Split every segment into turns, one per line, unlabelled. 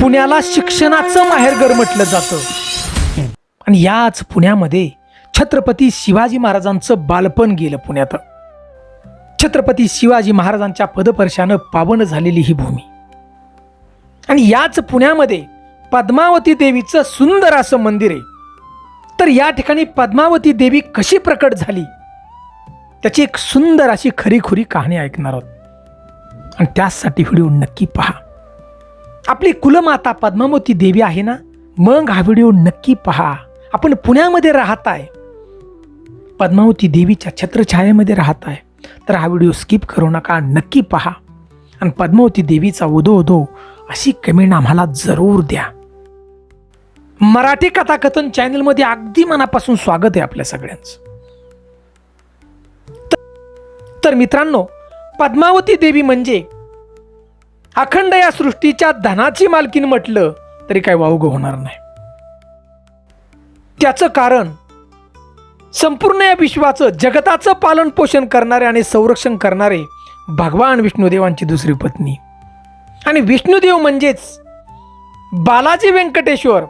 पुण्याला शिक्षणाचं माहेरघर म्हटलं जातं. आणि याच पुण्यामध्ये छत्रपती शिवाजी महाराजांचं बालपण गेलं पुण्यात. छत्रपती शिवाजी महाराजांच्या पदपर्शानं पावन झालेली ही भूमी. आणि याच पुण्यामध्ये पद्मावती देवीचं सुंदर असं मंदिर आहे. तर या ठिकाणी पद्मावती देवी कशी प्रकट झाली? त्याची एक सुंदर अशी खरीखुरी कहाणी ऐकणार आहोत. आणि त्यासाठी व्हिडिओ नक्की पहा. आपली कुलमाता पद्मावती देवी आहे ना? मग हा व्हिडिओ नक्की पहा. आपण पुण्यामध्ये राहत आहे पद्मावती देवीच्या छत्रछायेमध्ये राहत आहे तर हा व्हिडिओ स्किप करू नका नक्की पहा. आणि पद्मावती देवीचा उदो उदो अशी कमेंट आम्हाला जरूर द्या. मराठी कथाकथन चॅनलमध्ये अगदी मनापासून स्वागत आहे आपल्या सगळ्यांचं. तर- तर मित्रांनो पद्मावती देवी म्हणजे अखंड या सृष्टीच्या धनाची मालकीन म्हटलं तरी काय वावगं होणार नाही. त्याचं कारण संपूर्ण या विश्वाचं जगताचं पालन पोषण करणारे आणि संरक्षण करणारे भगवान विष्णुदेवांची दुसरी पत्नी. आणि विष्णुदेव म्हणजेच बालाजी व्यंकटेश्वर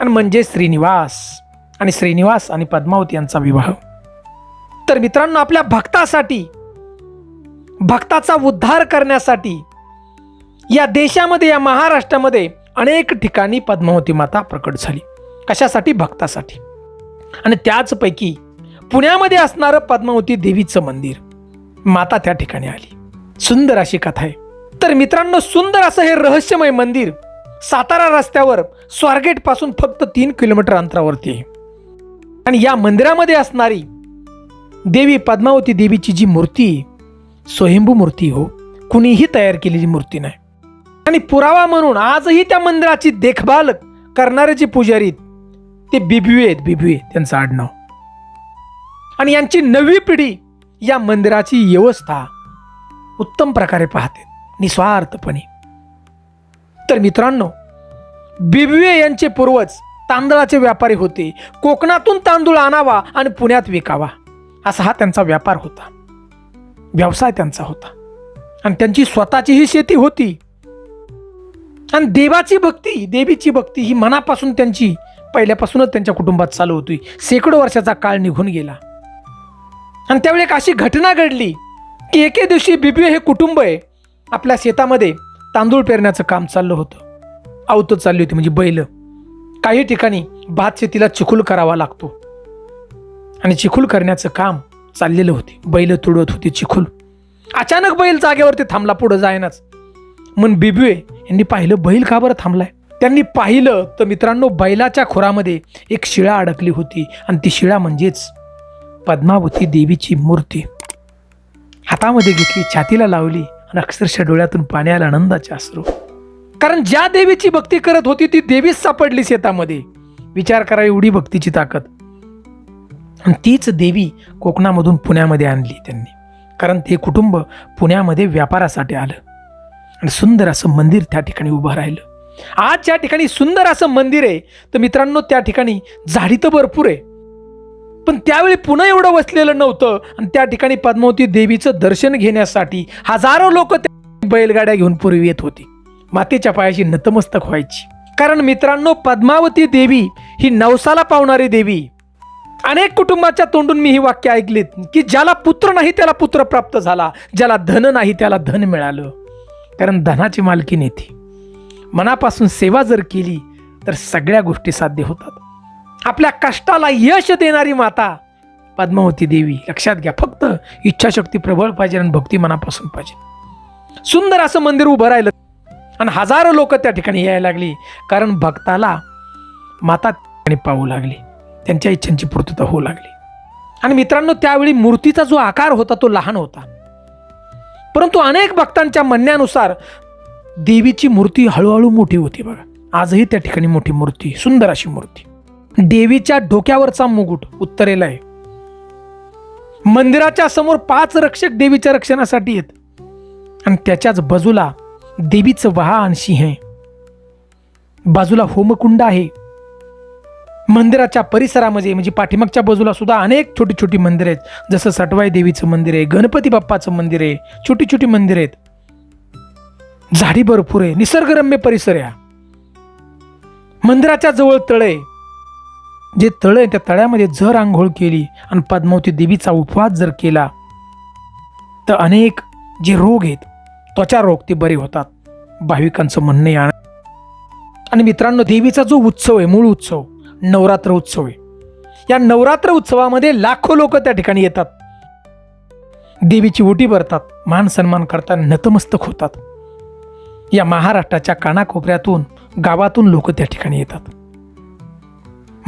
आणि म्हणजे श्रीनिवास आणि श्रीनिवास आणि पद्मावती यांचा विवाह. तर मित्रांनो आपल्या भक्तासाठी भक्ताचा उद्धार करण्यासाठी या देशामध्ये या महाराष्ट्रामध्ये अनेक ठिकाणी पद्मावती माता प्रकट झाली. कशासाठी? भक्तासाठी. आणि त्याचपैकी पुण्यामध्ये असणारं पद्मावती देवीचं मंदिर माता त्या ठिकाणी आली. सुंदर अशी कथा आहे. तर मित्रांनो सुंदर असं हे रहस्यमय मंदिर सातारा रस्त्यावर स्वारगेटपासून फक्त तीन किलोमीटर अंतरावरती आहे. आणि या मंदिरामध्ये असणारी देवी पद्मावती देवीची जी मूर्ती स्वयंभू मूर्ती हो कुणीही तयार केलेली मूर्ती नाही. आणि पुरावा म्हणून आजही त्या मंदिराची देखभाल करणारे जे पुजारी आहेत, ते बिबवे आहेत बिबवे त्यांचं आडनाव. आणि यांची नवी पिढी या मंदिराची व्यवस्था उत्तम प्रकारे पाहते निस्वार्थपणे. तर मित्रांनो बिबवे यांचे पूर्वज तांदळाचे व्यापारी होते. कोकणातून तांदूळ आणावा आणि पुण्यात विकावा असा हा त्यांचा व्यापार होता. व्यवसाय त्यांचा होता. आणि त्यांची स्वतःचीही शेती होती. आणि देवाची भक्ती देवीची भक्ती ही मनापासून त्यांची पहिल्यापासूनच त्यांच्या कुटुंबात चालू होती शेकडो वर्षाचा काळ निघून गेला. आणि त्यावेळी एक अशी घटना घडली की एके दिवशी बिबी हे कुटुंब आहे आपल्या शेतामध्ये तांदूळ पेरण्याचं काम चाललं होतं. आवतं चालली होती म्हणजे बैल. काही ठिकाणी भात शेतीला चिखूल करावा लागतो. आणि चिखूल करण्याचं काम चाललेलं होते. बैल तुडवत होती चिखूल. अचानक बैल जागेवरती थांबला पुढं जायनाच. मन बिबवे यांनी पाहिलं बैल का बरं थांबलाय? त्यांनी पाहिलं तर मित्रांनो बैलाच्या खोरामध्ये एक शिळा अडकली होती. आणि ती शिळा म्हणजेच पद्मावती देवीची मूर्ती. हातामध्ये घेतली छातीला लावली आणि अक्षरशः डोळ्यातून पाणी आलं आनंदाचे अश्रू. कारण ज्या देवीची भक्ती करत होती ती देवीच सापडली शेतामध्ये. विचार करा एवढी भक्तीची ताकद. आणि तीच देवी कोकणामधून पुण्यामध्ये आणली त्यांनी. कारण ते कुटुंब पुण्यामध्ये व्यापारासाठी आलं. आणि सुंदर असं मंदिर त्या ठिकाणी उभं राहिलं. आज ज्या ठिकाणी सुंदर असं मंदिर आहे तर मित्रांनो त्या ठिकाणी झाडी तर भरपूर आहे. पण त्यावेळी पुन्हा एवढं वसलेलं नव्हतं आणि त्या ठिकाणी पद्मावती देवीचं दर्शन घेण्यासाठी हजारो लोक बैलगाड्या घेऊन पूर्वी येत होती. मातेच्या पायाशी नतमस्तक व्हायची. कारण मित्रांनो पद्मावती देवी ही नवसाला पावणारी देवी. अनेक कुटुंबाच्या तोंडून मी ही वाक्य ऐकलीत की ज्याला पुत्र नाही त्याला पुत्र प्राप्त झाला. ज्याला धन नाही त्याला धन मिळालं. कारण धनाची मालकी नेते. मनापासून सेवा जर केली तर सगळ्या गोष्टी साध्य होतात. आपल्या कष्टाला यश देणारी माता पद्मावती देवी. लक्षात घ्या फक्त इच्छाशक्ती प्रबळ पाहिजे आणि भक्ती मनापासून पाहिजे. सुंदर असं मंदिर उभं राहिलं आणि हजारो लोक त्या ठिकाणी यायला लागली. कारण भक्ताला माता ठिकाणी पाहू लागली. त्यांच्या इच्छांची पूर्तता होऊ लागली. आणि मित्रांनो त्यावेळी मूर्तीचा जो आकार होता तो लहान होता. परंतु अनेक भक्तांच्या म्हणण्यानुसार देवीची मूर्ती हळूहळू मोठी होती बघा. आजही त्या ठिकाणी मोठी मूर्ती सुंदर अशी मूर्ती. देवीच्या डोक्यावरचा मुकुट उत्तरेला आहे. मंदिराच्या समोर पाच रक्षक देवीच्या रक्षणासाठी आहेत. आणि त्याच्याच बाजूला देवीचं वाहन सिंह आहे. बाजूला होमकुंड आहे. मंदिराच्या परिसरामध्ये म्हणजे पाठीमागच्या बाजूला सुद्धा अनेक छोटी छोटी मंदिरं आहेत. जसं सटवाई देवीचं मंदिर आहे गणपती बाप्पाचं मंदिर आहे छोटी छोटी मंदिर आहेत. झाडी भरपूर आहे निसर्गरम्य परिसर आहे मंदिराच्या जवळ तळे आहे. जे तळ आहे त्या तळ्यामध्ये जर आंघोळ केली आणि पद्मावती देवीचा उपवास जर केला तर अनेक जे रोग आहेत त्वचा रोग ते बरे होतात. भाविकांचं म्हणणं आहे. आणि मित्रांनो देवीचा जो उत्सव आहे मूळ उत्सव नवरात्र उत्सव आहे. या नवरात्र उत्सवामध्ये लाखो लोक त्या ठिकाणी येतात. देवीची ओटी भरतात मान सन्मान करतात नतमस्तक होतात. या महाराष्ट्राच्या कानाकोपऱ्यातून गावातून लोक त्या ठिकाणी येतात.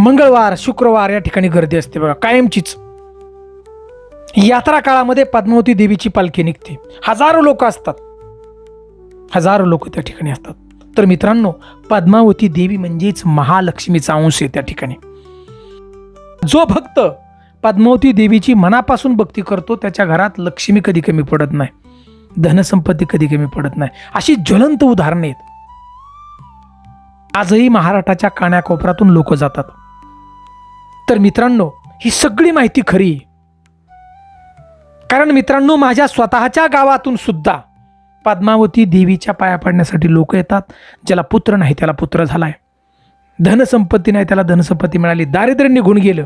मंगळवार शुक्रवार या ठिकाणी गर्दी असते बघा कायमचीच. यात्रा काळामध्ये पद्मावती देवीची पालखी निघते. हजारो लोक असतात. हजारो लोक त्या ठिकाणी असतात. तर मित्रांनो पद्मावती देवी म्हणजेच महालक्ष्मीचा अंश आहे त्या ठिकाणी. जो भक्त पद्मावती देवीची मनापासून भक्ती करतो त्याच्या घरात लक्ष्मी कधी कमी पडत नाही धनसंपत्ती कधी कमी पडत नाही. अशी ज्वलंत उदाहरणे आहेत. आजही महाराष्ट्राच्या कानाकोपऱ्यातून लोक जातात. तर मित्रांनो ही सगळी माहिती खरी कारण मित्रांनो माझ्या स्वतःच्या गावातून सुद्धा पद्मावती देवीच्या पाया पडण्यासाठी लोक येतात ज्याला पुत्र नाही त्याला पुत्र झालाय. धनसंपत्ती नाही त्याला धनसंपत्ती मिळाली. दारिद्र्य निघून गेलं.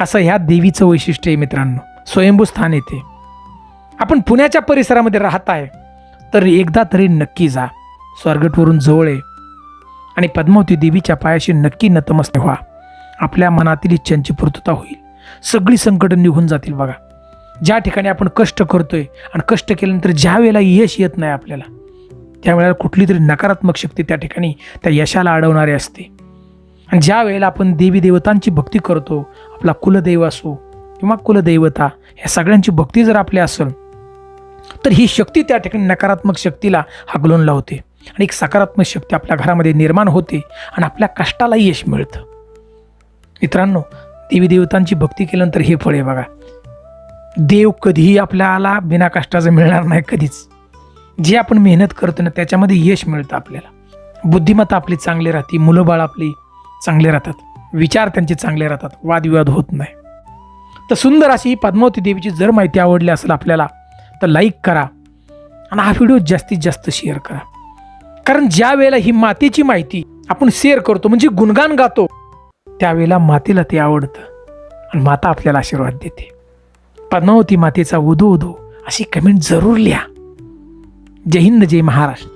असं ह्या देवीचं वैशिष्ट्य आहे मित्रांनो. स्वयंभू स्थान येते. आपण पुण्याच्या परिसरामध्ये राहत आहे तर एकदा तरी नक्की जा. स्वर्गटवरून जवळ आहे. आणि पद्मावती देवीच्या पायाशी नक्की नतमस्त व्हा. आपल्या मनातील इच्छांची पूर्तता होईल. सगळी संकटं निघून जातील बघा. ज्या ठिकाणी आपण कष्ट करतोय आणि कष्ट केल्यानंतर ज्या वेळेला यश येत नाही आपल्याला त्यावेळेला कुठली तरी नकारात्मक शक्ती त्या ठिकाणी त्या यशाला अडवणारी असते. आणि ज्या वेळेला आपण देवी देवतांची भक्ती करतो आपला कुलदैव असो किंवा कुलदैवता ह्या सगळ्यांची भक्ती जर आपली असेल तर ही शक्ती त्या ठिकाणी नकारात्मक शक्तीला हागलून लावते. आणि एक सकारात्मक शक्ती आपल्या घरामध्ये निर्माण होते आणि आपल्या कष्टाला यश मिळतं. मित्रांनो देवी देवतांची भक्ती केल्यानंतर हे फळ आहे बघा. देव कधीही आपल्याला बिना कष्टाचं मिळणार नाही कधीच. जे आपण मेहनत करतो ना त्याच्यामध्ये यश मिळतं आपल्याला. बुद्धिमत्ता आपली चांगली राहते मुलं बाळ आपली चांगले राहतात. विचार त्यांचे चांगले राहतात वादविवाद होत नाही. तर सुंदर अशी ही पद्मावती देवीची जर माहिती आवडली असेल आपल्याला तर लाईक करा आणि हा व्हिडिओ जास्तीत जास्त शेअर करा. कारण ज्या वेळेला ही मातेची माहिती आपण शेअर करतो म्हणजे गुणगान गातो त्यावेळेला मातेला ते आवडतं. आणि माता आपल्याला आशीर्वाद देते. पद्मावती मातेचा उदो उदो अशी कमेंट जरूर लिहा. जय हिंद जय महाराष्ट्र.